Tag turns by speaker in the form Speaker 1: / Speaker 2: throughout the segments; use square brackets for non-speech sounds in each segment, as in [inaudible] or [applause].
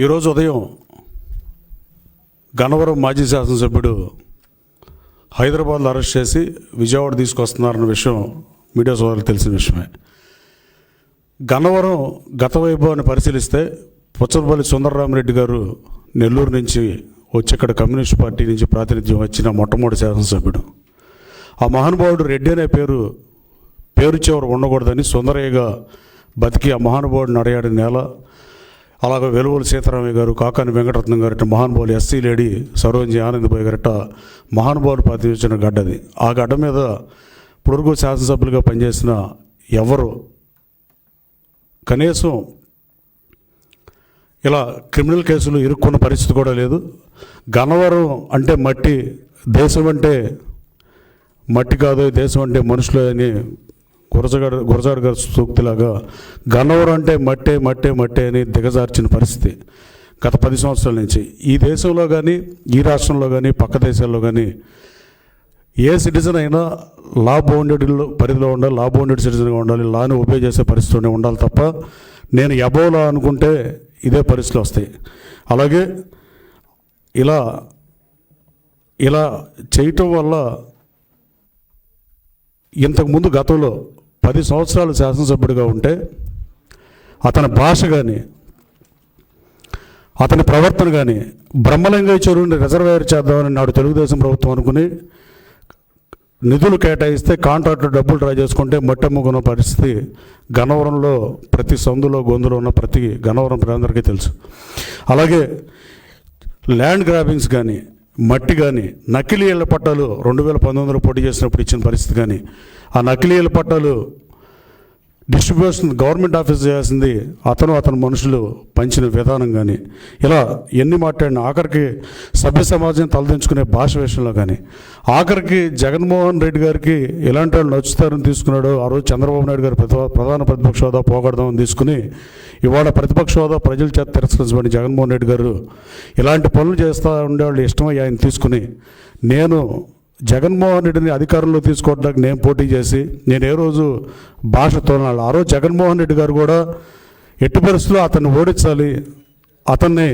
Speaker 1: ఈరోజు ఉదయం గన్నవరం మాజీ శాసనసభ్యుడు హైదరాబాద్లో అరెస్ట్ చేసి విజయవాడ తీసుకొస్తున్నారన్న విషయం మీడియా సోదరులు తెలిసిన విషయమే. గన్నవరం గత వైభవాన్ని పరిశీలిస్తే పుచ్చలపల్లి సుందరరామరెడ్డి గారు నెల్లూరు నుంచి వచ్చి ఇక్కడ కమ్యూనిస్ట్ పార్టీ నుంచి ప్రాతినిధ్యం వచ్చిన మొట్టమొదటి శాసనసభ్యుడు. ఆ మహానుభావుడు రెడ్డి అనే పేరు పేరు చివరు ఉండకూడదని సుందరయ్యగా బతికి ఆ మహానుభావుడు నడయాడిన నేల అలాగే వెలువల సీతారామయ్య గారు కాకాని వెంకటరత్నం గారిట మహానుభావులు ఎస్సీ లేడీ సరోజి ఆనందబాయి గారట మహానుభావులు ప్రాతినిధ్యం గడ్డది ఆ గడ్డ మీద పొడుగు శాసనసభ్యులుగా పనిచేసిన ఎవరు? కనీసం ఇలా క్రిమినల్ కేసులు ఇరుక్కున్న పరిస్థితి కూడా లేదు. గన్నవరం అంటే మట్టి దేశం అంటే మట్టి కాదు దేశం అంటే మనుషులు అని గురజగాడు గురజాడు గారి సూక్తిలాగా గన్నవరం అంటే మట్టే మట్టే మట్టే అని దిగజార్చిన పరిస్థితి గత పది సంవత్సరాల నుంచి. ఈ దేశంలో కానీ ఈ రాష్ట్రంలో కానీ పక్క దేశాల్లో కానీ ఏ సిటిజన్ అయినా లా బౌండెడ్లో పరిధిలో ఉండాలి లా బౌండెడ్ సిటిజన్గా ఉండాలి లాని ఒబే చేసే పరిస్థితిలోనే ఉండాలి తప్ప నేను ఎబోలా అనుకుంటే ఇదే పరిస్థితులు వస్తాయి. అలాగే ఇలా ఇలా చేయటం వల్ల ఇంతకుముందు గతంలో పది సంవత్సరాలు శాసనసభ్యుడిగా ఉంటే అతని భాష కానీ అతని ప్రవర్తన కానీ బ్రహ్మలింగ చెరువుని రిజర్వేర్ చేద్దామని నాడు తెలుగుదేశం ప్రభుత్వం అనుకుని నిధులు కేటాయిస్తే కాంట్రాక్టు డబ్బులు డ్రా చేసుకుంటే మట్టమ్ముకున్న పరిస్థితి గన్నవరంలో ప్రతి సందులో గొంతులో ఉన్న ప్రతి గన్నవరం ప్రజలందరికీ తెలుసు. అలాగే ల్యాండ్ గ్రాబింగ్స్ కానీ మట్టి కానీ నకిలీ ఇళ్ళ పట్టాలు రెండు వేల పంతొమ్మిదిలో పోటీ చేసినప్పుడు ఇచ్చిన పరిస్థితి కానీ ఆ నకిలీ ఇళ్ళ పట్టాలు డిస్ట్రిబ్యూషన్ గవర్నమెంట్ ఆఫీస్ చేయాల్సింది అతను అతని మనుషులు పంచిన విధానం కానీ ఇలా ఎన్ని మాట్లాడిన ఆఖరికి సభ్య సమాజం తలదించుకునే భాష విషయంలో కానీ ఆఖరికి జగన్మోహన్ రెడ్డి గారికి ఎలాంటి వాళ్ళు నచ్చుతారని తీసుకున్నాడో ఆ రోజు చంద్రబాబు నాయుడు గారు ప్రతి ప్రధాన ప్రతిపక్ష హోదా పోగొడదామని తీసుకుని ఇవాళ ప్రతిపక్ష హోదా ప్రజల చేత తిరస్కరించబడి జగన్మోహన్ రెడ్డి గారు ఇలాంటి పనులు చేస్తూ ఉండేవాళ్ళు ఇష్టమై ఆయన తీసుకుని నేను జగన్మోహన్ రెడ్డిని అధికారంలో తీసుకోవడానికి నేను పోటీ చేసి నేను ఏ రోజు భాష తోనాలి ఆ రోజు జగన్మోహన్ రెడ్డి గారు కూడా ఎట్టి పరిస్థితుల్లో అతన్ని ఓడించాలి అతన్ని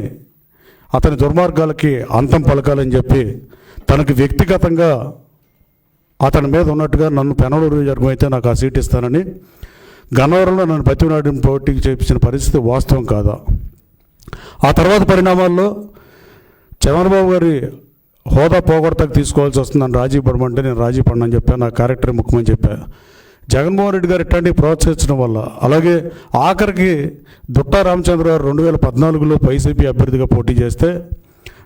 Speaker 1: అతని దుర్మార్గాలకి అంతం పలకాలని చెప్పి తనకు వ్యక్తిగతంగా అతని మీద ఉన్నట్టుగా నన్ను పెనలూరు నియోజకవర్గం అయితే నాకు ఆ సీట్ ఇస్తానని గన్నవరంలో నన్ను బతిమనాడిని పోటీకి చేపించిన పరిస్థితి వాస్తవం కాదా? ఆ తర్వాత పరిణామాల్లో చంద్రబాబు గారి హోదా పోగొడతకు తీసుకోవాల్సి వస్తుందని రాజీ పడమంటే నేను రాజీ పడనని చెప్పాను నా క్యారెక్టర్ ముఖ్యమని చెప్పాను జగన్మోహన్ రెడ్డి గారు ఇట్లాంటివి ప్రోత్సహించడం వల్ల అలాగే ఆఖరికి దుట్టా రామచంద్ర గారు రెండు వేల పద్నాలుగులో వైసీపీ అభ్యర్థిగా పోటీ చేస్తే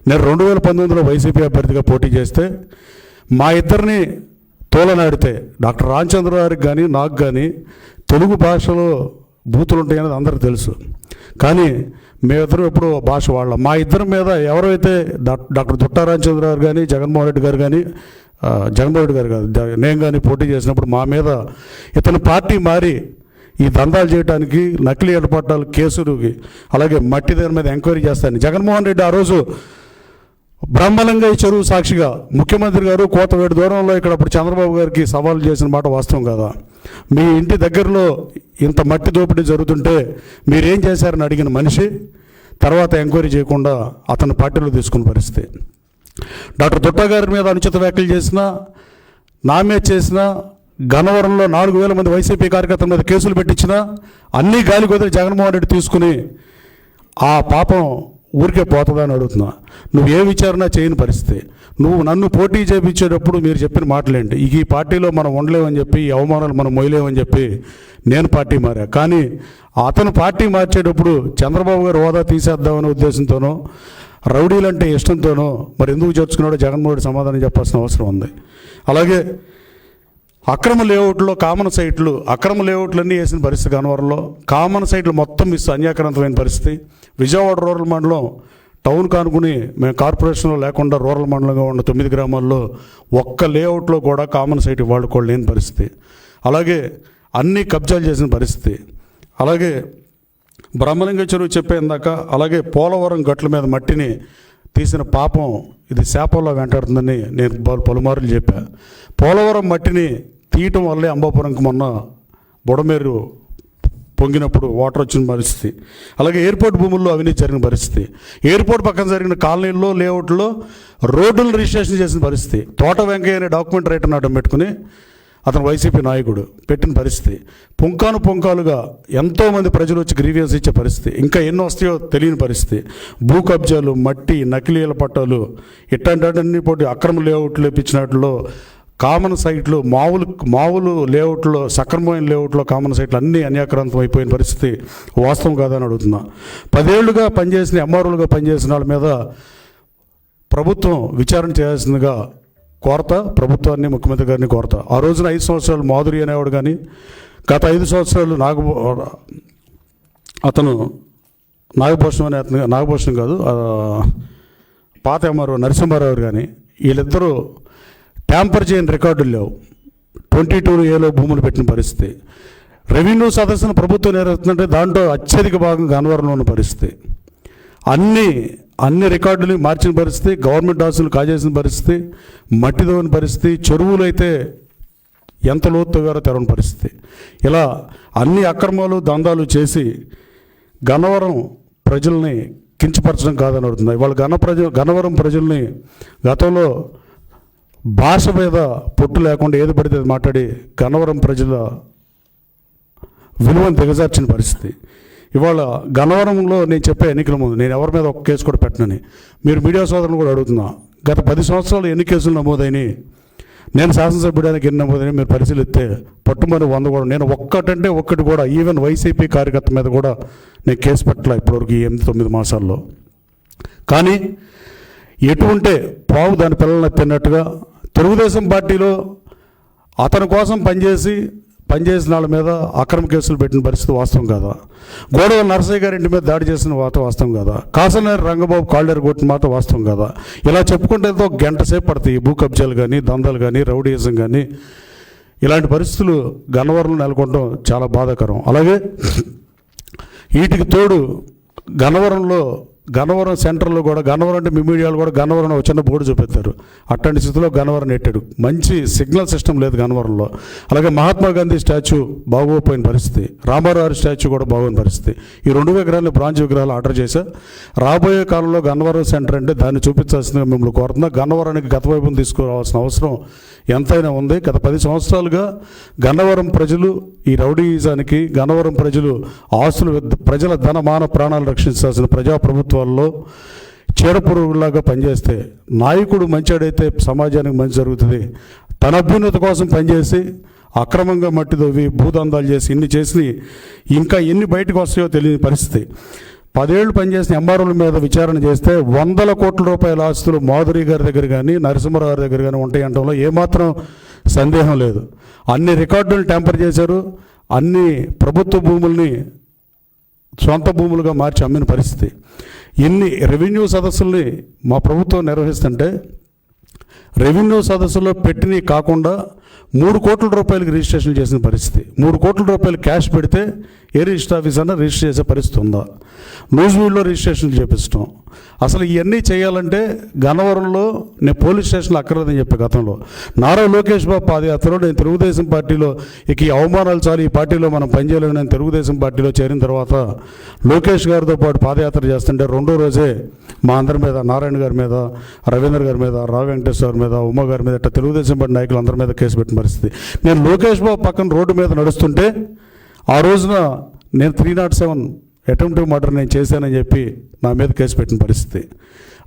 Speaker 1: నేను రెండు వేల పంతొమ్మిదిలో వైసీపీ అభ్యర్థిగా పోటీ చేస్తే మా ఇద్దరిని తోలనాడితే డాక్టర్ రామచంద్ర గారికి కానీ నాకు కానీ తెలుగు భాషలో బూతులు ఉంటాయనేది అందరికీ తెలుసు. కానీ మేమిద్దరం ఎప్పుడు భాష వాళ్ళం. మా ఇద్దరి మీద ఎవరైతే డాక్టర్ దుట్టా రామచంద్ర గారు కానీ జగన్మోహన్ రెడ్డి గారు కానీ జగన్మోహన్ రెడ్డి గారు కాదు నేను కానీ పోటీ చేసినప్పుడు మా మీద ఇతని పార్టీ మారి ఈ దందాలు చేయడానికి నకిలీ ఏర్పాటాలు కేసులుకి అలాగే మట్టి దాని మీద ఎంక్వైరీ చేస్తాను జగన్మోహన్ రెడ్డి ఆ రోజు బ్రహ్మలింగ చెరువు సాక్షిగా ముఖ్యమంత్రి గారు కోతవేడు దూరంలో ఇక్కడ అప్పుడు చంద్రబాబు గారికి సవాలు చేసిన మాట వాస్తవం కదా? మీ ఇంటి దగ్గరలో ఇంత మట్టి దోపిడీ జరుగుతుంటే మీరేం చేశారని అడిగిన మనిషి తర్వాత ఎంక్వైరీ చేయకుండా అతను పార్టీలో తీసుకున్న పరిస్థితి. డాక్టర్ దుట్టా గారి మీద అనుచిత వ్యాఖ్యలు చేసిన నా మీద చేసిన గన్నవరంలో నాలుగు వేల మంది వైసీపీ కార్యకర్తల మీద కేసులు పెట్టించిన అన్ని గాలి కుదిరి జగన్మోహన్ రెడ్డి తీసుకుని ఆ పాపం ఊరికే పోతుందా అని అడుగుతున్నా. నువ్వు ఏ విచారణ చేయని పరిస్థితి. నువ్వు నన్ను పోటీ చేయించేటప్పుడు మీరు చెప్పిన మాటలేంటి? ఈ పార్టీలో మనం ఉండలేమని చెప్పి ఈ అవమానాలు మనం మొయలేమని చెప్పి నేను పార్టీ మారా. కానీ అతను పార్టీ మార్చేటప్పుడు చంద్రబాబు గారు హోదా తీసేద్దామనే ఉద్దేశంతోనో రౌడీలంటే ఇష్టంతోనో మరి ఎందుకు చేర్చుకున్నాడో జగన్మోహన్ సమాధానం చెప్పాల్సిన అవసరం ఉంది. అలాగే అక్రమ లేఅవుట్లో కామన్ సైట్లు అక్రమ లేఅవుట్లన్నీ వేసిన పరిస్థితి కనవరంలో కామన్ సైట్లు మొత్తం మిస్ అన్యాక్రాంతమైన పరిస్థితి. విజయవాడ రూరల్ మండలం టౌన్ కానుకుని మేము కార్పొరేషన్లో లేకుండా రూరల్ మండలంగా ఉన్న తొమ్మిది గ్రామాల్లో ఒక్క లేఅవుట్లో కూడా కామన్ సైట్ వాడుకోలేని లేని పరిస్థితి. అలాగే అన్ని కబ్జాలు చేసిన పరిస్థితి. అలాగే బ్రహ్మలింగ చెరువు చెప్పేందాక అలాగే పోలవరం గట్ల మీద మట్టిని తీసిన పాపం ఇది శాపంలో వెంటాడుతుందని నేను పలు- పలుమార్లు చెప్పా. పోలవరం మట్టిని తీయటం వల్లే అంబాపురంకి మొన్న బుడమేరు పొంగినప్పుడు వాటర్ వచ్చిన పరిస్థితి. అలాగే ఎయిర్పోర్ట్ భూముల్లో అవినీతి జరిగిన పరిస్థితి. ఎయిర్పోర్ట్ పక్కన జరిగిన కాలనీల్లో లేఅవుట్లో రోడ్డులు రిజిస్ట్రేషన్ చేసిన పరిస్థితి. తోట వెంకయ్య అనే డాక్యుమెంట్ రైటర్ నాటం పెట్టుకుని అతను వైసీపీ నాయకుడు పెట్టిన పరిస్థితి. పుంకాను పుంకాలుగా ఎంతోమంది ప్రజలు వచ్చి గ్రీవియన్స్ ఇచ్చే పరిస్థితి. ఇంకా ఎన్నో వస్తాయో తెలియని పరిస్థితి. భూ కబ్జాలు మట్టి నకిలీల పట్టాలు ఇట్లాంటి పోటీ అక్రమ లేఅవుట్లు లేపించినట్లో కామన్ సైట్లు మామూలు మామూలు లేఅవుట్లో సక్రమమైన లేఅవుట్లో కామన్ సైట్లు అన్నీ అన్యాక్రాంతం అయిపోయిన పరిస్థితి వాస్తవం కాదని అడుగుతున్నా. పదేళ్ళుగా పనిచేసిన ఎంఆర్ఓలుగా పనిచేసిన వాళ్ళ మీద ప్రభుత్వం విచారణ చేయాల్సిందిగా కోరత ప్రభుత్వాన్ని ముఖ్యమంత్రి గారిని కోరత. ఆ రోజున ఐదు సంవత్సరాలు మాధురి అనేవాడు కానీ గత ఐదు సంవత్సరాలు నాగ అతను నాగభూషణం అనే అతను నాగభూషణం కాదు పాత ఎంఆర్ఓ నరసింహారావు కానీ వీళ్ళిద్దరూ ట్యాంపర్ చేయని రికార్డులు లేవు. ట్వంటీ టూ ఏలో భూములు పెట్టిన పరిస్థితి. రెవెన్యూ సదస్సును ప్రభుత్వం నిర్వహిస్తుందంటే దాంట్లో అత్యధిక భాగం గన్నవరంలో ఉన్న పరిస్థితి. అన్నీ అన్ని రికార్డులు మార్చిన పరిస్థితి గవర్నమెంట్ ఆస్తులు కాజేసిన పరిస్థితి మట్టితోని పరిస్థితి చెరువులు అయితే ఎంత లోతుగారో తెరవని పరిస్థితి. ఇలా అన్ని అక్రమాలు దందాలు చేసి గన్నవరం ప్రజల్ని కించపరచడం కాదని అడుగుతుంది ఇవాళ గణ ప్రజ గన్నవరం ప్రజల్ని గతంలో భాష మీద పొట్టు లేకుండా ఏది పడితే అది మాట్లాడి గన్నవరం ప్రజల విలువను దిగజార్చిన పరిస్థితి. ఇవాళ గన్నవరంలో నేను చెప్పే ఎన్నికల ముందు నేను ఎవరి మీద ఒక కేసు కూడా పెట్టనని మీరు మీడియా సోదరులు కూడా అడుగుతున్నా గత పది సంవత్సరాలు ఎన్ని కేసులు నమోదైనాయి నేను శాసనసభ్యుడానికి ఎన్ని నమోదైనా మీరు పరిశీలిస్తే పట్టుమని వంద కూడా నేను ఒక్కటంటే ఒక్కటి కూడా ఈవెన్ వైసీపీ కార్యకర్త మీద కూడా నేను కేసు పెట్టలే ఇప్పటివరకు ఈ ఎనిమిది తొమ్మిది మాసాల్లో. కానీ ఎటువంటి పావు దాని పిల్లల్ని తిన్నట్టుగా తెలుగుదేశం పార్టీలో అతని కోసం పనిచేసి పనిచేసిన వాళ్ళ మీద అక్రమ కేసులు పెట్టిన పరిస్థితి వాస్తవం కాదా? గోడవ నరసయ్య గారి ఇంటి మీద దాడి చేసిన వాత వాస్తవం కాదా? కాసనేరు రంగబాబు కాళ్ళేరు కొట్టిన మాట వాస్తవం కాదా? ఇలా చెప్పుకుంటే ఎంతో గంట సేపు పడతాయి భూ కబ్జాలు కానీ దందాలు కానీ రౌడీయిజం కానీ ఇలాంటి పరిస్థితులు గన్నవరంలో నెలకొనడం చాలా బాధాకరం. అలాగే [clears throat] వీటికి తోడు గన్నవరంలో గన్నవరం సెంటర్లో కూడా గన్నవరం అంటే మీ మీడియాలో కూడా గన్నవరం ఒక చిన్న బోర్డు చూపెత్తారు అట్లాంటి స్థితిలో గన్నవరం నెట్టాడు. మంచి సిగ్నల్ సిస్టమ్ లేదు గన్నవరంలో. అలాగే మహాత్మా గాంధీ స్టాచ్యూ బాగోపోయిన పరిస్థితి. రామారావు స్టాచ్యూ కూడా బాగోని పరిస్థితి. ఈ రెండు విగ్రహాలు బ్రాంచ్ విగ్రహాలు ఆర్డర్ చేశా. రాబోయే కాలంలో గన్నవరం సెంటర్ అంటే దాన్ని చూపించాల్సిందిగా మిమ్మల్ని కోరుతున్నా. గన్నవరానికి గత వైపును తీసుకురావాల్సిన అవసరం ఎంతైనా ఉంది. గత పది సంవత్సరాలుగా గన్నవరం ప్రజలు ఈ రౌడీయిజానికి గన్నవరం ప్రజలు ఆస్తులు ప్రజల ధన మాన ప్రాణాలు రక్షించాల్సిన ప్రభుత్వాల్లో చీడపురుగులాగా పనిచేస్తే నాయకుడు మంచాడైతే సమాజానికి మంచి జరుగుతుంది. తన అభ్యున్నత కోసం పనిచేసి అక్రమంగా మట్టి దొవ్వి భూదందాలు చేసి ఇన్ని చేసి ఇంకా ఎన్ని బయటకు వస్తాయో తెలియని పరిస్థితి. పదేళ్ళు పనిచేసిన ఎంఆర్ఓల మీద విచారణ చేస్తే వందల కోట్ల రూపాయల ఆస్తులు మాధురి గారి దగ్గర కానీ నరసింహరావు గారి దగ్గర కానీ ఉంటాయి అంటంలో ఏమాత్రం సందేహం లేదు. అన్ని రికార్డులను ట్యాంపర్ చేశారు. అన్ని ప్రభుత్వ భూముల్ని సొంత భూములుగా మార్చి అమ్మిన పరిస్థితి. ఎన్ని రెవెన్యూ సదస్సుల్ని మా ప్రభుత్వం నిర్వహిస్తుంటే రెవెన్యూ సదస్సులో పెట్టినవి కాకుండా మూడు కోట్ల రూపాయలకి రిజిస్ట్రేషన్ చేసిన పరిస్థితి. మూడు కోట్ల రూపాయలు క్యాష్ పెడితే ఏ రిజిస్టర్ ఆఫీస్ అన్నా రిజిస్టర్ చేసే పరిస్థితి ఉందా? న్యూజివీడ్లో రిజిస్ట్రేషన్ చేపించడం అసలు ఇవన్నీ చేయాలంటే గన్నవరంలో నేను పోలీస్ స్టేషన్లో అక్కర్లేదని చెప్పే గతంలో. నారా లోకేష్ బాబు పాదయాత్రలో నేను తెలుగుదేశం పార్టీలో ఇక ఈ అవమానాలు చాలు ఈ పార్టీలో మనం పనిచేయలేము నేను తెలుగుదేశం పార్టీలో చేరిన తర్వాత లోకేష్ గారితో పాటు పాదయాత్ర చేస్తుంటే రెండో రోజే మా అందరి మీద నారాయణ గారి మీద రవీంద్ర గారి మీద రావు వెంకటేశ్వర గారి మీద ఉమా గారి మీద ఇట్లా తెలుగుదేశం పార్టీ నాయకులు అందరి మీద కేసు పెట్టిన పరిస్థితి. నేను లోకేష్ బాబు పక్కన రోడ్డు మీద నడుస్తుంటే ఆ రోజున నేను three nought seven attempted murder నేను చేశానని చెప్పి నా మీద కేసు పెట్టిన పరిస్థితి.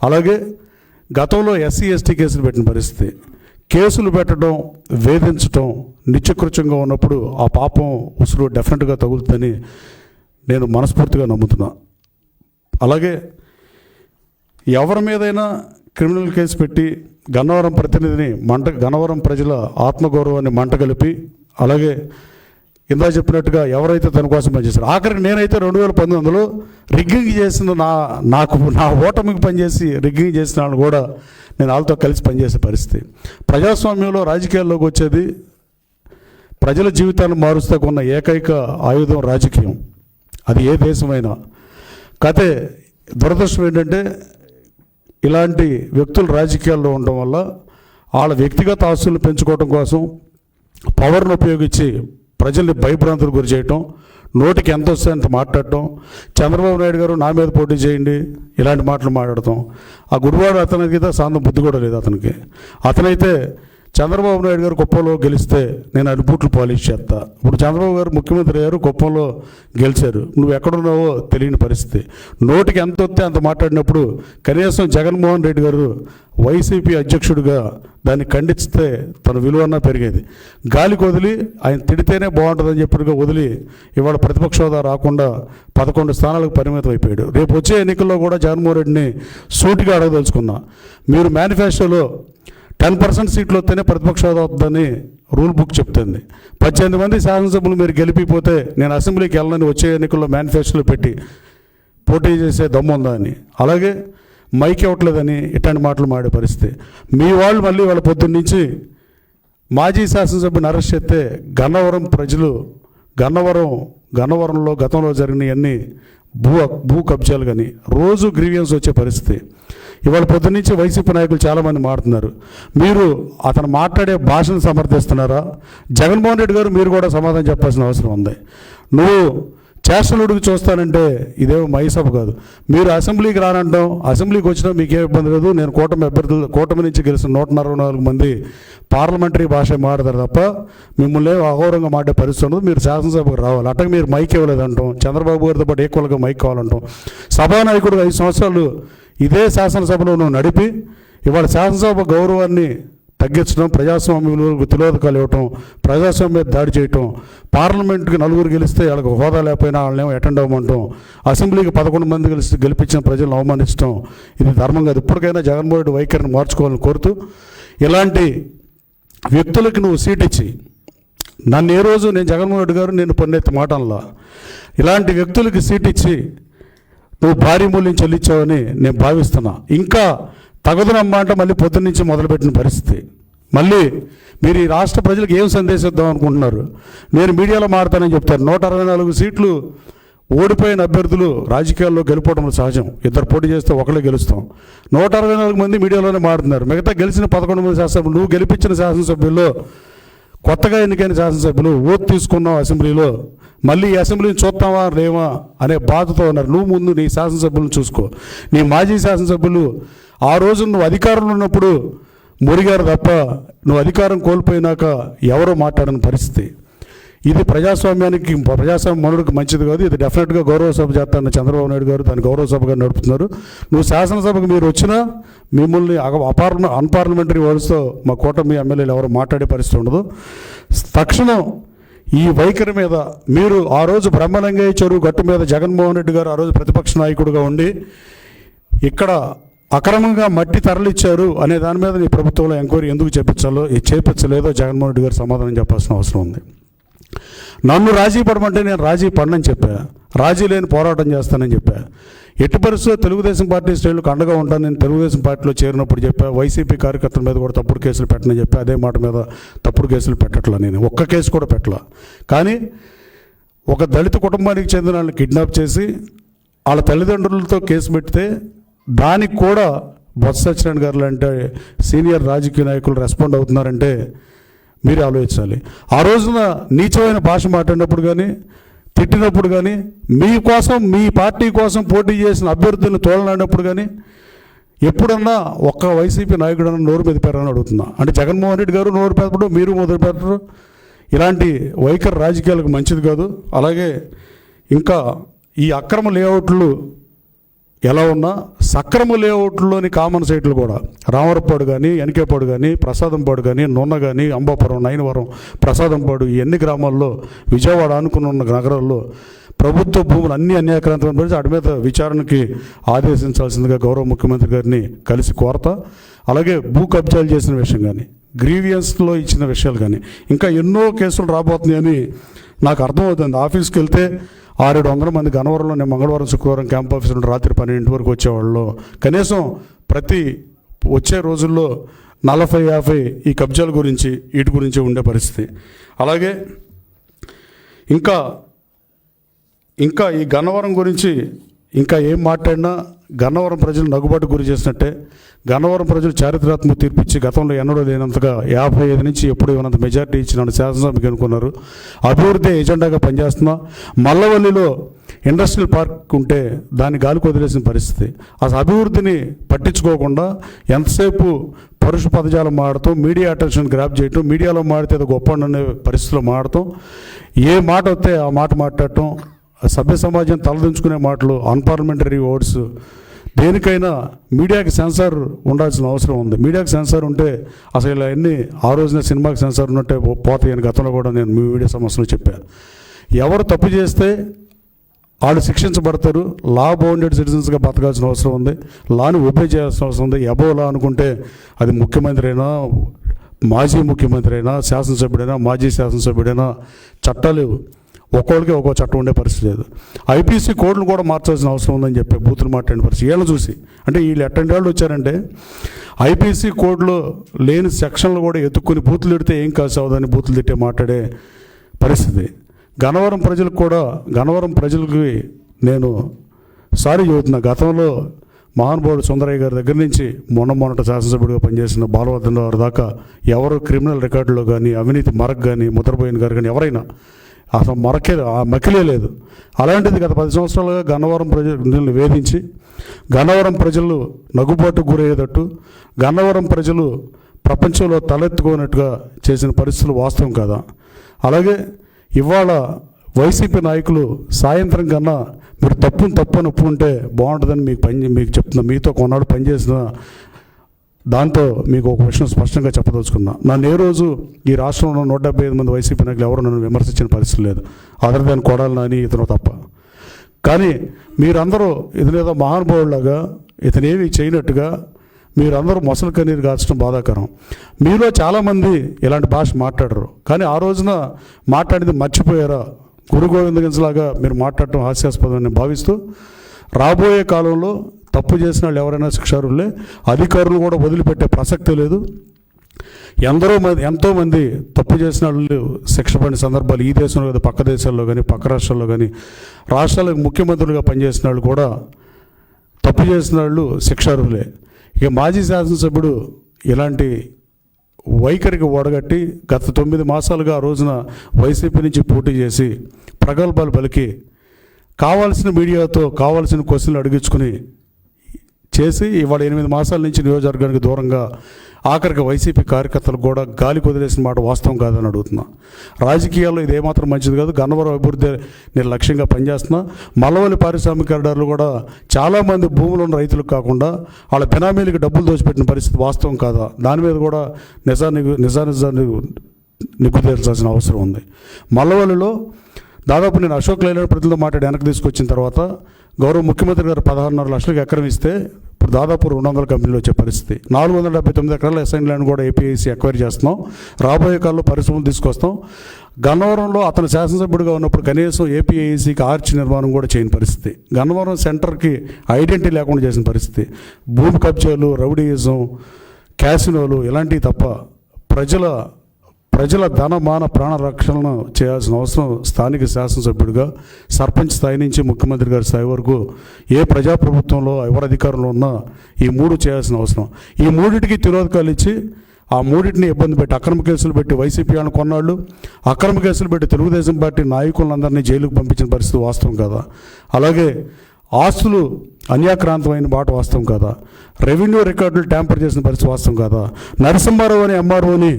Speaker 1: అలాగే గతంలో ఎస్సీ ఎస్టీ కేసులు పెట్టిన పరిస్థితి. కేసులు పెట్టడం వేధించడం నిత్యకృత్యంగా ఉన్నప్పుడు ఆ పాపం ఉసురు డెఫినెట్గా తగులుతుందని నేను మనస్ఫూర్తిగా నమ్ముతున్నా. అలాగే ఎవరి మీదైనా క్రిమినల్ కేసు పెట్టి గన్నవరం ప్రతినిధిని మంట గన్నవరం ప్రజల ఆత్మగౌరవాన్ని మంట కలిపి అలాగే ఇందా చెప్పినట్టుగా ఎవరైతే తన కోసం పనిచేస్తారు ఆఖరికి నేనైతే రెండు వేల పంతొమ్మిదిలో రిగ్గింగ్ చేసిన నా నాకు నా ఓటమికి పనిచేసి రిగ్గింగ్ చేసిన వాళ్ళని కూడా నేను వాళ్ళతో కలిసి పనిచేసే పరిస్థితి. ప్రజాస్వామ్యంలో రాజకీయాల్లోకి వచ్చేది ప్రజల జీవితాన్ని మారుస్తూ ఉన్న ఏకైక ఆయుధం రాజకీయం. అది ఏ దేశమైనా. కతే దురదృష్టం ఏంటంటే ఇలాంటి వ్యక్తులు రాజకీయాల్లో ఉండడం వల్ల వాళ్ళ వ్యక్తిగత ఆస్తులను పెంచుకోవడం కోసం పవర్ను ఉపయోగించి ప్రజల్ని భయభ్రాంతులకు గురి చేయటం నోటికి ఎంత వస్తే అంత మాట్లాడటం చంద్రబాబు నాయుడు గారు నా మీద పోటీ చేయండి ఇలాంటి మాటలు మాట్లాడటం. ఆ గుడివాడు అతనికి సాంతం బుద్ధి కూడా లేదు అతనికి. అతనైతే చంద్రబాబు నాయుడు గారు కుప్పంలో గెలిస్తే నేను అడుపుట్లు పాలిష్ చేస్తా. ఇప్పుడు చంద్రబాబు గారు ముఖ్యమంత్రి అయ్యారు కుప్పంలో గెలిచారు. నువ్వు ఎక్కడున్నావో తెలియని పరిస్థితి. నోటికి ఎంత వస్తే అంత మాట్లాడినప్పుడు కనీసం జగన్మోహన్ రెడ్డి గారు వైసీపీ అధ్యక్షుడిగా దాన్ని ఖండిస్తే తన విలువన్నా పెరిగేది. గాలికి వదిలి ఆయన తిడితేనే బాగుంటుందని చెప్పిగా వదిలి ఇవాళ ప్రతిపక్ష హోదా రాకుండా పదకొండు స్థానాలకు పరిమితం అయిపోయాడు. రేపు వచ్చే ఎన్నికల్లో కూడా జగన్మోహన్ రెడ్డిని సూటిగా అడగదలుచుకున్నా. మీరు మేనిఫెస్టోలో టెన్ పర్సెంట్ సీట్లు వస్తేనే ప్రతిపక్ష హోదా వస్తుందని రూల్ బుక్ చెప్తుంది. పద్దెనిమిది మంది శాసనసభ్యులు మీరు గెలిపిపోతే నేను అసెంబ్లీకి వెళ్ళనని వచ్చే ఎన్నికల్లో మేనిఫెస్టోలో పెట్టి పోటీ చేసే దమ్ము ఉందా అని. అలాగే మైక్ ఇవ్వట్లేదని ఇట్లాంటి మాటలు మాడే పరిస్థితి. మీ వాళ్ళు మళ్ళీ వాళ్ళ పొద్దున్న నుంచి మాజీ శాసనసభ్యుని అరెస్ట్ చేస్తే గన్నవరం ప్రజలు గన్నవరం గన్నవరంలో గతంలో జరిగినవన్నీ భూ భూ కబ్జాలు కానీ రోజు గ్రీవియన్స్ వచ్చే పరిస్థితి. ఇవాళ పొద్దున్నుంచి వైసీపీ నాయకులు చాలామంది మాట్లాడుతున్నారు మీరు అతను మాట్లాడే భాషను సమర్థిస్తున్నారా? జగన్మోహన్ రెడ్డి గారు మీరు కూడా సమాధానం చెప్పాల్సిన అవసరం ఉంది. నువ్వు చేష్టలుడికి చూస్తానంటే ఇదేమో మైసభ కాదు. మీరు అసెంబ్లీకి రానంటాం అసెంబ్లీకి వచ్చినా మీకేం ఇబ్బంది లేదు. నేను కూటమి అభ్యర్థులు కూటమి నుంచి గెలిచిన నూట నలభై నాలుగు మంది పార్లమెంటరీ భాష మాడతారు తప్ప మిమ్మల్ని అఘోరంగా మాట్లాడే పరిస్థితి ఉండదు. మీరు శాసనసభకు రావాలి. అట్టగా మీరు మైక్ ఇవ్వలేదంటాం. చంద్రబాబు గారితో పాటు ఈక్వల్గా మైక్ కావాలంటాం. సభానాయకుడు ఐదు సంవత్సరాలు ఇదే శాసనసభలో నువ్వు నడిపి ఇవాళ శాసనసభ గౌరవాన్ని తగ్గించడం ప్రజాస్వామ్య తిలోదకాలు ఇవ్వటం ప్రజాస్వామ్య దాడి చేయటం పార్లమెంట్కి నలుగురు గెలిస్తే వాళ్ళకి హోదా లేకపోయినా వాళ్ళనేమో అటెండ్ అవ్వమంటాం అసెంబ్లీకి పదకొండు మంది గెలిచి గెలిపించిన ప్రజలను అవమానించడం ఇది ధర్మం కాదు. ఇప్పటికైనా జగన్మోహన్ రెడ్డి వైఖరిని మార్చుకోవాలని కోరుతూ ఇలాంటి వ్యక్తులకు నువ్వు సీట్ ఇచ్చి నన్ను ఏ రోజు నేను జగన్మోహన్ రెడ్డి గారు నేను పొన్నెత్తి మాటల్లో ఇలాంటి వ్యక్తులకి సీట్ ఇచ్చి నువ్వు భారీ మూల్యం చెల్లించావని నేను భావిస్తున్నా. ఇంకా తగదునమ్మా అంటే మళ్ళీ పొద్దున్న నుంచి మొదలుపెట్టిన పరిస్థితి. మళ్ళీ మీరు ఈ రాష్ట్ర ప్రజలకు ఏం సందేశం ఇద్దాం అనుకుంటున్నారు? నేను మీడియాలో మారుతానని చెప్తారు. నూట అరవై నాలుగు సీట్లు ఓడిపోయిన అభ్యర్థులు రాజకీయాల్లో గెలుపోవడం సహజం. ఇద్దరు పోటీ చేస్తే ఒకళ్ళే గెలుస్తాం. నూట అరవై నాలుగు మంది మీడియాలోనే మారుతున్నారు. మిగతా గెలిచిన పదకొండు మంది శాసనసభ్యులు నువ్వు గెలిపించిన శాసనసభ్యుల్లో కొత్తగా ఎన్నికైన శాసనసభ్యులు ఓటు తీసుకున్నావు అసెంబ్లీలో. మళ్ళీ ఈ అసెంబ్లీని చూస్తావా లేవా అనే బాధతో ఉన్నారు. నువ్వు ముందు నీ శాసనసభ్యులను చూసుకో. నీ మాజీ శాసనసభ్యులు ఆ రోజు నువ్వు అధికారంలో ఉన్నప్పుడు మురిగారు తప్ప నువ్వు అధికారం కోల్పోయినాక ఎవరో మాట్లాడని పరిస్థితి. ఇది ప్రజాస్వామ్యానికి ప్రజాస్వామ్య మనుడికి మంచిది కాదు. ఇది డెఫినెట్గా గౌరవ సభ చేస్తాను చంద్రబాబు నాయుడు గారు దాన్ని గౌరవ సభగా నడుపుతున్నారు. నువ్వు శాసనసభకు మీరు వచ్చినా మిమ్మల్ని అపార్ల అన్పార్లమెంటరీ వర్డ్స్తో మా కూటమి ఎమ్మెల్యేలు ఎవరు మాట్లాడే పరిస్థితి ఉండదు. తక్షణం ఈ వైఖరి మీద మీరు ఆ రోజు బ్రహ్మలింగయ్య చెరువు గట్టు మీద జగన్మోహన్ రెడ్డి గారు ఆ రోజు ప్రతిపక్ష నాయకుడిగా ఉండి ఇక్కడ అక్రమంగా మట్టి తరలిచ్చారు అనే దాని మీద మీ ప్రభుత్వంలో ఎంక్వైరీ ఎందుకు చేపించాలో చేపించలేదో జగన్మోహన్ రెడ్డి గారు సమాధానం చెప్పాల్సిన అవసరం ఉంది. నన్ను రాజీ పడమంటే నేను రాజీ పడనని చెప్పా. రాజీ లేని పోరాటం చేస్తానని చెప్పా. ఎట్టి పరిస్థితుల్లో తెలుగుదేశం పార్టీ శ్రేణులకు అండగా ఉంటాను నేను తెలుగుదేశం పార్టీలో చేరినప్పుడు చెప్పా. వైసీపీ కార్యకర్తల మీద కూడా తప్పుడు కేసులు పెట్టనని చెప్పా. అదే మాట మీద తప్పుడు కేసులు పెట్టట్లా నేను. ఒక్క కేసు కూడా పెట్టలా. కానీ ఒక దళిత కుటుంబానికి చెందిన వాళ్ళని కిడ్నాప్ చేసి వాళ్ళ తల్లిదండ్రులతో కేసు పెడితే దానికి కూడా బొత్స సత్యనారాయణ గారు లాంటి సీనియర్ రాజకీయ నాయకులు రెస్పాండ్ అవుతున్నారంటే మీరు ఆలోచించాలి. ఆ రోజున నీచమైన భాష మాట్లాడినప్పుడు కానీ తిట్టినప్పుడు కానీ మీకోసం మీ పార్టీ కోసం పోటీ చేసిన అభ్యర్థులను తోలనాడినప్పుడు కానీ ఎప్పుడన్నా ఒక్క వైసీపీ నాయకుడు అన్న నోరు మెదిపారని అడుగుతున్నా. అంటే జగన్మోహన్ రెడ్డి గారు నోరు పెద్దప్పుడు మీరు మొదలు పెట్టరు ఇలాంటి వైఖరి రాజకీయాలకు మంచిది కాదు. అలాగే ఇంకా ఈ అక్రమ లేఅవుట్లు ఎలా ఉన్నా సక్రమ లేఅవుట్లోని కామన్ సైట్లు కూడా రామరపాడు కానీ ఎనకేపాడు కానీ ప్రసాదంపాడు కానీ నున్న కానీ అంబాపురం నయనవరం ప్రసాదంపాడు ఈ ఎన్ని గ్రామాల్లో విజయవాడ అనుకున్న నగరాల్లో ప్రభుత్వ భూములు అన్ని అన్యాక్రాంతమైన పరిస్థితి వాటి మీద విచారణకి ఆదేశించాల్సిందిగా గౌరవ ముఖ్యమంత్రి గారిని కలిసి కోరతా. అలాగే భూ కబ్జాలు చేసిన విషయం కానీ గ్రీవియన్స్లో ఇచ్చిన విషయాలు కానీ ఇంకా ఎన్నో కేసులు రాబోతున్నాయని నాకు అర్థమవుతుంది. ఆఫీస్కి వెళ్తే ఆరేడు వందల మంది గనవరంలో నేను మంగళవారం శుక్రవారం క్యాంప్ ఆఫీస్ నుండి రాత్రి పన్నెండింటి వరకు వచ్చేవాళ్ళు. కనీసం ప్రతి వచ్చే రోజుల్లో నలభై యాభై ఈ కబ్జాల గురించి వీటి గురించి ఉండే పరిస్థితి. అలాగే ఇంకా ఇంకా ఈ గన్నవరం గురించి ఇంకా ఏం మాట్లాడినా గన్నవరం ప్రజలు నగుబాటు గురి చేసినట్టే గన్నవరం ప్రజలు చారిత్రాత్మక తీర్పిచ్చి గతంలో ఎన్నడూ లేనంతగా యాభై ఐదు నుంచి ఎప్పుడు ఇవ్వనంత మెజార్టీ ఇచ్చి నన్ను శాసనసభకి అనుకున్నారు అభివృద్ధి ఎజెండాగా పనిచేస్తున్నా. మల్లవల్లిలో ఇండస్ట్రియల్ పార్క్ ఉంటే దాన్ని గాలికి వదిలేసిన పరిస్థితి. అసలు అభివృద్ధిని పట్టించుకోకుండా ఎంతసేపు పరుష పదజాలం మాడటం మీడియా అటెన్షన్ గ్రాప్ చేయటం మీడియాలో మాడితే అది గొప్ప అనే పరిస్థితిలో మాడటం. ఏ మాట వస్తే ఆ మాట మాట్లాడటం. సభ్య సమాజం తలదించుకునే మాటలు అన్పార్లమెంటరీ ఓట్స్ దేనికైనా మీడియాకి సెన్సార్ ఉండాల్సిన అవసరం ఉంది. మీడియాకి సెన్సార్ ఉంటే అసలు ఇలా అన్ని ఆ రోజున సినిమాకి సెన్సార్ ఉన్నట్టే పోతాయని గతంలో కూడా నేను మీ మీడియా సమస్యలో చెప్పాను. ఎవరు తప్పు చేస్తే వాళ్ళు శిక్షించబడతారు. లా బౌండెడ్ సిటిజన్స్గా బతకాల్సిన అవసరం ఉంది. లాని ఒబే చేయాల్సిన అవసరం ఉంది. ఎబో లా అనుకుంటే అది ముఖ్యమంత్రి అయినా మాజీ ముఖ్యమంత్రి అయినా శాసనసభ్యుడైనా మాజీ శాసనసభ్యుడైనా చట్టాలు ఒక్కొక్కరికి ఒక్కో చట్టం ఉండే పరిస్థితి లేదు. ఐపీసీ కోడ్లు కూడా మార్చాల్సిన అవసరం ఉందని చెప్పి బూతులు మాట్లాడిన పరిస్థితి. వీళ్ళని చూసి. అంటే వీళ్ళు ఎట్టండి వాళ్ళు వచ్చారంటే ఐపీసీ కోడ్లో లేని సెక్షన్లు కూడా ఎత్తుక్కుని బూతులు తిడితే ఏం కాసు అవదని బూతులు తిట్టే మాట్లాడే పరిస్థితి. గన్నవరం ప్రజలకు కూడా గన్నవరం ప్రజలకి నేను సారీ చెబుతున్నా. గతంలో మహానుభావుడు సుందరయ్య గారి దగ్గర నుంచి మొన్న మొన్నట శాసనసభ్యుడిగా పనిచేసిన బాలవర్ధన్ గారి దాకా ఎవరు క్రిమినల్ రికార్డులో కానీ అవినీతి మరక్ కానీ ముద్రపోయిన గారు కానీ ఎవరైనా అసలు మరకే ఆ మకిలే లేదు. అలాంటిది గత పది సంవత్సరాలుగా గన్నవరం ప్రజలను వేధించి గన్నవరం ప్రజలు నగుబాటు గురయ్యేటట్టు గన్నవరం ప్రజలు ప్రపంచంలో తలెత్తుకోనట్టుగా చేసిన పరిస్థితులు వాస్తవం కదా? అలాగే ఇవాళ వైసీపీ నాయకులు సాయంత్రం కన్నా మీరు తప్పును తప్పు అని ఒప్పుకుంటే బాగుంటుందని మీకు పని మీకు చెప్తున్నా మీతో కొన్నాడు పనిచేసిన దాంతో మీకు ఒక విషయం స్పష్టంగా చెప్పదలుచుకున్నా. నన్ను ఏ రోజు ఈ రాష్ట్రంలో నూట డెబ్బై ఐదు మంది వైసీపీ నాయకులు ఎవరు నన్ను విమర్శించిన పరిస్థితి లేదు. అదర్ దాని కొడాలి నాని ఇతను తప్ప. కానీ మీరందరూ ఇతనేదో మహానుభావులాగా ఇతనేమి చేయనట్టుగా మీరందరూ మొసలు కన్నీరు కాల్చడం బాధాకరం. మీలో చాలామంది ఇలాంటి భాష మాట్లాడరు. కానీ ఆ రోజున మాట్లాడింది మర్చిపోయారా? గురు గోవిందగించలాగా మీరు మాట్లాడటం హాస్యాస్పదమని భావిస్తూ రాబోయే కాలంలో తప్పు చేసిన వాళ్ళు ఎవరైనా శిక్షారులే అధికారులు కూడా వదిలిపెట్టే ప్రసక్తి లేదు. ఎందరో మంది ఎంతోమంది తప్పు చేసిన వాళ్ళు శిక్ష పడిన సందర్భాలు ఈ దేశంలో కానీ పక్క దేశాల్లో కానీ పక్క రాష్ట్రాల్లో కానీ రాష్ట్రాలకు ముఖ్యమంత్రులుగా పనిచేసిన వాళ్ళు కూడా తప్పు చేసిన వాళ్ళు శిక్షార్హులే. ఇక మాజీ శాసనసభ్యుడు ఇలాంటి వైఖరికి ఓడగట్టి గత తొమ్మిది మాసాలుగా ఆ రోజున వైసీపీ నుంచి పోటీ చేసి ప్రగల్భాలు పలికి కావాల్సిన మీడియాతో కావాల్సిన క్వశ్చన్లు అడిగించుకుని చేసి ఇవాళ ఎనిమిది మాసాల నుంచి నియోజకవర్గానికి దూరంగా ఆఖరికి వైసీపీ కార్యకర్తలు కూడా గాలి కుదిరేసిన మాట వాస్తవం కాదని అడుగుతున్నా. రాజకీయాల్లో ఇది ఏమాత్రం మంచిది కాదు. గన్నవరం అభివృద్ధి నేను లక్ష్యంగా పనిచేస్తున్నా. మల్లవల్లి పారిశ్రామిక కారిడార్లు కూడా చాలామంది భూములు ఉన్న రైతులకు కాకుండా వాళ్ళ బినామీలకు డబ్బులు దోచిపెట్టిన పరిస్థితి వాస్తవం కాదా? దాని మీద కూడా నిజాన్ని నిజానిజాన్ని నిగ్గుదేర్చాల్సిన అవసరం ఉంది. మల్లవల్లిలో దాదాపు నేను అశోక్ లైలాడ్ ప్రతిలో మాట్లాడి వెనక్కి తీసుకొచ్చిన తర్వాత గౌరవ ముఖ్యమంత్రి గారు పదహారున్నర లక్షలకు ఎకరం ఇస్తే ఇప్పుడు దాదాపు రెండు వందల కంపెనీలు వచ్చే పరిస్థితి. నాలుగు వందల డెబ్బై తొమ్మిది ఎకరాల అసైన్ ల్యాండ్ కూడా ఏపీఐసి ఎక్వైర్ చేస్తున్నాం. రాబోయే కాలంలో పరిశ్రమలు తీసుకొస్తాం. గన్నవరంలో అతను శాసనసభ్యుడిగా ఉన్నప్పుడు కనీసం ఏపీఐసికి ఆర్చ్ నిర్మాణం కూడా చేయని పరిస్థితి. గన్నవరం సెంటర్కి ఐడెంటిటీ లేకుండా చేసిన పరిస్థితి. భూమి కబ్జాలు రౌడీయిజం క్యాసినోలు ఇలాంటివి తప్ప ప్రజల ప్రజల ధన మాన ప్రాణ రక్షణను చేయాల్సిన అవసరం స్థానిక శాసనసభ్యుడిగా సర్పంచ్ స్థాయి నుంచి ముఖ్యమంత్రి గారి స్థాయి వరకు ఏ ప్రజాప్రభుత్వంలో ఎవరు అధికారంలో ఉన్నా ఈ మూడు చేయాల్సిన అవసరం. ఈ మూడింటికి తిరోధకాలు ఇచ్చి ఆ మూడింటిని ఇబ్బంది పెట్టి అక్రమ కేసులు పెట్టి వైసీపీ అని కొన్నాళ్ళు అక్రమ కేసులు పెట్టి తెలుగుదేశం పార్టీ నాయకులందరినీ జైలుకు పంపించిన పరిస్థితి వాస్తవం కదా? అలాగే ఆస్తులు అన్యాక్రాంతమైన మాట వాస్తవం కదా? రెవెన్యూ రికార్డులు ట్యాంపర్ చేసిన పరిస్థితి వాస్తవం కదా? నరసింహారావు అనే ఎంఆర్ఓని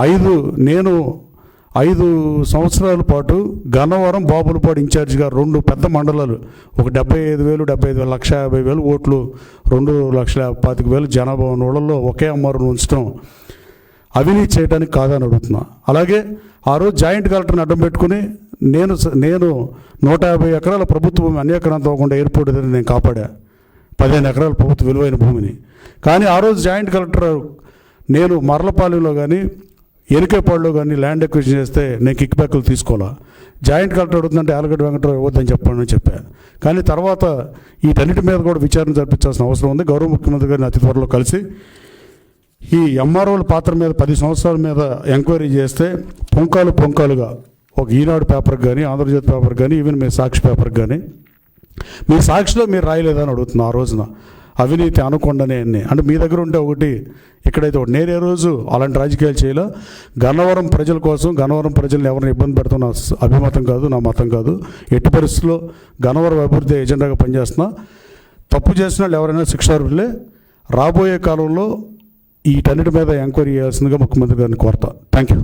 Speaker 1: ఐదు నేను ఐదు సంవత్సరాల పాటు గన్నవరం బాబులపాడు ఇన్ఛార్జిగా రెండు పెద్ద మండలాలు. ఒక డెబ్బై ఐదు వేలు డెబ్బై ఐదు వేలు లక్ష యాభై వేలు ఓట్లు రెండు లక్షల పాతిక వేలు జనాభా ఉన్న ఒకే అమ్మవారిని ఉంచడం అవినీతి చేయడానికి కాదని అడుగుతున్నా. అలాగే ఆ రోజు జాయింట్ కలెక్టర్ని అడ్డం పెట్టుకుని నేను స- నేను నూట యాభై ఎకరాల ప్రభుత్వ భూమి అన్యాక్రాంతం అవ్వకుండా ఎయిర్పోర్ట్ దగ్గర నేను కాపాడా. పదిహేను ఎకరాల ప్రభుత్వ విలువైన భూమిని. కానీ ఆ రోజు జాయింట్ కలెక్టర్ నేను మరలపాలెంలో కానీ ఎనికేపాడులో కానీ ల్యాండ్ ఎక్విజిషన్ చేస్తే నేను కిక్ బ్యాక్లు తీసుకోవాలా? జాయింట్ కలెక్టర్ అడుగుతుందంటే ఆలగడ్డ వెంకటరావు ఇవ్వద్దని చెప్పానని చెప్పాను కానీ తర్వాత వీటన్నిటి మీద కూడా విచారణ జరిపించాల్సిన అవసరం ఉంది. గౌరవ ముఖ్యమంత్రి గారిని అతి త్వరలో కలిసి ఈ ఎంఆర్ఓల పాత్ర మీద పది సంవత్సరాల మీద ఎంక్వైరీ చేస్తే పొంకాలు పొంకాలుగా ఒక ఈనాడు పేపర్కి కానీ ఆంధ్రజ్యోతి పేపర్కి కానీ ఈవెన్ మీ సాక్షి పేపర్కి కానీ మీ సాక్షిలో మీరు రాయలేదని అడుగుతున్నా ఆ రోజున. అవినీతి అనకుండానే అన్ని. అంటే మీ దగ్గర ఉంటే ఒకటి ఇక్కడైతే ఒకటి. నేనే రోజు అలాంటి రాజకీయాలు చేయలే. గన్నవరం ప్రజల కోసం గన్నవరం ప్రజలను ఎవరిని ఇబ్బంది పెడుతున్న అభిమతం కాదు నా మతం కాదు. ఎట్టి పరిస్థితుల్లో గన్నవరం అభివృద్ధి ఏజెండాగా పనిచేస్తున్నా. తప్పు చేసిన వాళ్ళు ఎవరైనా శిక్షార్హులే. రాబోయే కాలంలో వీటన్నిటి మీద ఎంక్వైరీ చేయాల్సిందిగా ముఖ్యమంత్రి గారిని కోరతా. Thank you